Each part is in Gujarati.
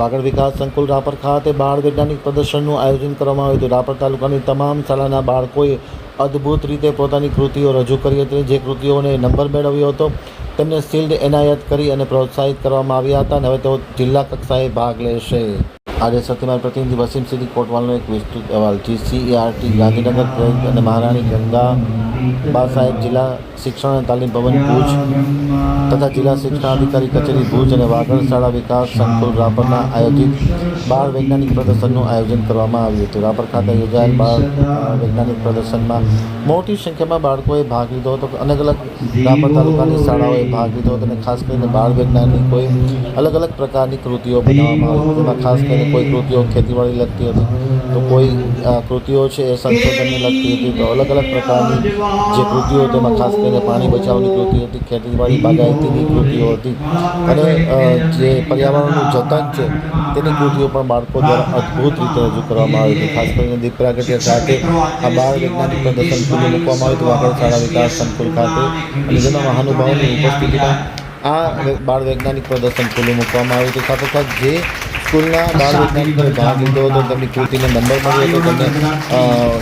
વાગડ વિકાસ સંકુલ રાપર ખાતે બાળ વૈજ્ઞાનિક પ્રદર્શનનું આયોજન કરવામાં આવ્યું હતું. રાપર તાલુકાની તમામ શાળાના બાળકોએ અદ્ભુત રીતે પોતાની કૃતિઓ રજૂ કરી હતી. જે કૃતિઓને નંબર મેળવ્યો હતો, તેમને શિલ્ડ એનાયત કરી અને પ્રોત્સાહિત કરવામાં આવ્યા હતા અને હવે તેઓ જિલ્લા કક્ષાએ ભાગ લેશે. આજે સત્યમાર પ્રતિનિધિ વસીમ સિદ્ધિ કોટવાલનો એક વિસ્તૃત અહેવાલ જીસીઈઆરટી ગાંધીનગર પ્રેરિત અને મહારાણી ગંગા બા સાહેબ જિલ્લા શિક્ષણ અને તાલીમ ભવન ભુજ તથા જિલ્લા શિક્ષણાધિકારી કચેરી ભુજ અને વાગડ શાળા વિકાસ સંકુલ રાપરના આયોજિત બાળ વૈજ્ઞાનિક પ્રદર્શનનું આયોજન કરવામાં આવ્યું હતું. રાપર ખાતે યોજાયેલ બાળ વૈજ્ઞાનિક પ્રદર્શનમાં મોટી સંખ્યામાં બાળકોએ ભાગ લીધો હતો. અલગ અલગ રાપર તાલુકાની શાળાઓએ ભાગ લીધો હતો અને ખાસ કરીને બાળ વૈજ્ઞાનિકોએ અલગ અલગ પ્રકારની કૃતિઓ બનાવવામાં આવી જેમાં ખાસ કરીને કોઈ કૃતિઓ ખેતીવાડી લગતી હતી, તો કોઈ કૃતિઓ છે એ સંશોધનને લગતી હતી, તો અલગ અલગ પ્રકારની જે કૃતિઓ તેમાં ખાસ કરીને પાણી બચાવની કૃતિ હતી, ખેતીવાડી બાગાયતીની કૃતિઓ હતી અને જે પર્યાવરણનું જતન છે, તેની કૃતિઓ પણ બાળકો દ્વારા અદ્ભુત રીતે રજૂ કરવામાં આવી હતી. ખાસ કરીને દીપ પ્રાગટ્ય ખાતે આ બાળ વૈજ્ઞાનિક પ્રદર્શન ખુલ્લું મૂકવામાં આવ્યું હતું. વાગડ શાળા વિકાસ સંકુલ ખાતે અને જેના મહાનુભાવોની ઉપસ્થિતિમાં આ બાળ વૈજ્ઞાનિક પ્રદર્શન ખુલ્લું મૂકવામાં આવ્યું હતું. સાથોસાથ જે સ્કૂલના બાળ વૈજ્ઞાનિકોએ ભાગ લીધો હતો. તેમની કૃતિને નંબર મળ્યો હતો. તેમને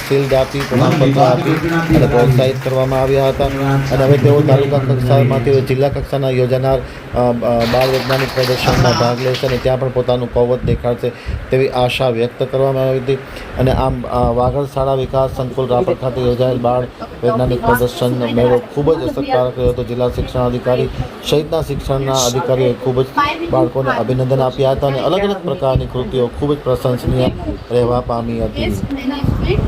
શિલ્ડ આપી. પ્રમાણપત્ર આપી અને પ્રોત્સાહિત કરવામાં આવ્યા હતા. અને હવે તેઓ તાલુકા કક્ષામાંથી જિલ્લા કક્ષાના યોજાનાર બાળ વૈજ્ઞાનિક પ્રદર્શનમાં ભાગ લેશે અને ત્યાં પણ પોતાનું કૌવત દેખાડશે તેવી આશા વ્યક્ત કરવામાં આવી હતી. અને આમ વાગડ શાળા વિકાસ સંકુલ રાપર ખાતે યોજાયેલ બાળ વૈજ્ઞાનિક પ્રદર્શન મેળો ખૂબ જ અસરકારક રહ્યો હતો. જિલ્લા શિક્ષણ અધિકારી સહિતના શિક્ષણના અધિકારીઓએ ખૂબ જ બાળકોને અભિનંદન આપ્યા હતા અને અલગ અલગ પ્રકારની કૃતિઓ ખૂબ જ પ્રશંસનીય રહેવા પામી હતી Yes, management.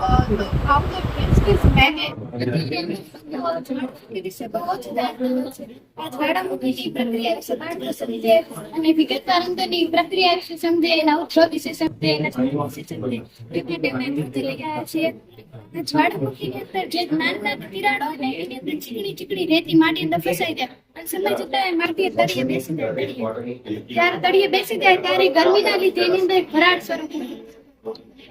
Uh, the how the principles manage the વિશે બહુ જ જાણવાનું છે આ જ્વાળામુખીની પ્રક્રિયા વિશે બાળકો સમજે અને વિગતવાર અંદરની પ્રક્રિયા વિશે સમજે એના ઉદ્ભવ વિશે સમજે એના જન્મ વિશે સમજે એટલે તેમણે ધરતી લઈ ગયા છે આ જ્વાળામુખીની અંદર જે નાની નાની તિરાડો હોય ને એની અંદર ચીકણી ચીકણી રેતી માટી અંદર ફસાઈ જાય અને સમય જતા માટી તળિયે બેસી જાય ત્યારે તળિયે. બેસી જાય ત્યારે ગરમીના લીધે એની અંદર ભરાટ સ્વરૂપ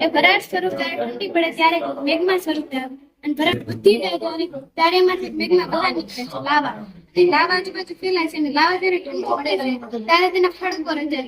એ ભરાટ સ્વરૂપ જ્યારે ઠંડી પડે ત્યારે મેઘમાં સ્વરૂપ થાય. અને ભરાટ વધી જાય ત્યારે ત્યારે એમાંથી મેઘમાં બહાર નીકળે છે લાવા. લાવા આજુબાજુ ફેલાય છે અને લાવા જ્યારે ઠંડી પડે છે ત્યારે તેના ખડકો રંજાય